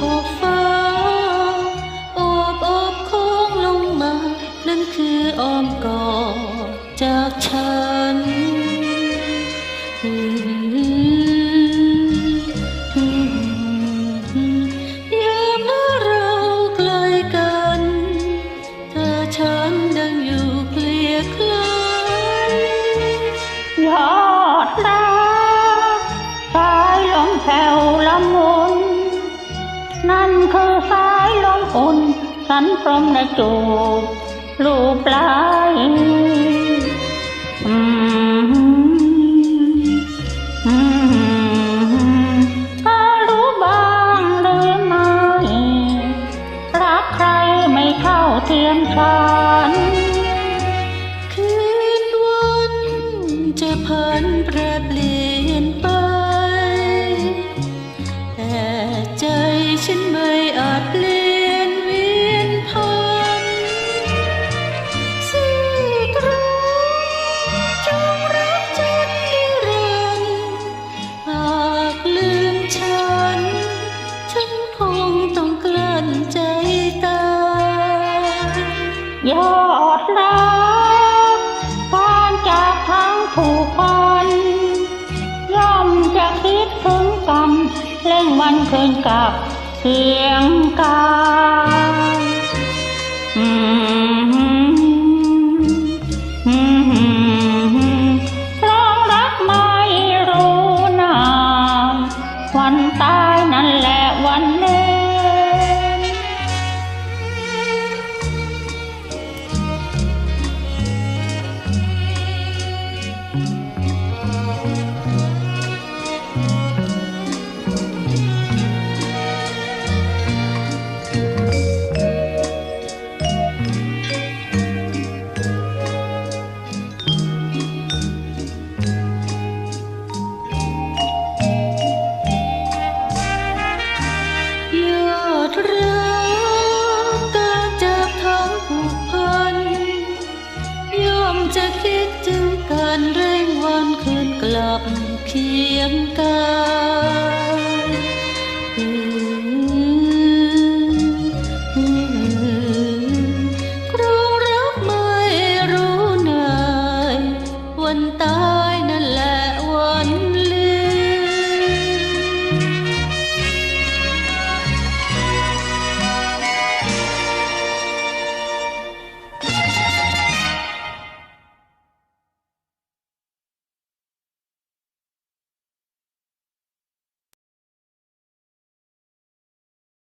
ขอบฟ้าอบอบโค้งลงมา นั่นคืออ้อมกอดจากฉันยามเราไกลกัน เธอฉันดังอยู่เกลียคลายยอดตาสายลมแผ่วละมุน คือสายลมอุ่นฉันพรมในจูบลูปลายอืมอืมถ้ารู้บ้างหรือไม่รักใครไม่เท่าเทียมฉัน นใจตายอดรักกานจากทั้งผูกพันย่อมจะคิดถึงกรรมเล่งวันคืนกับเสียงกาอืม ถึง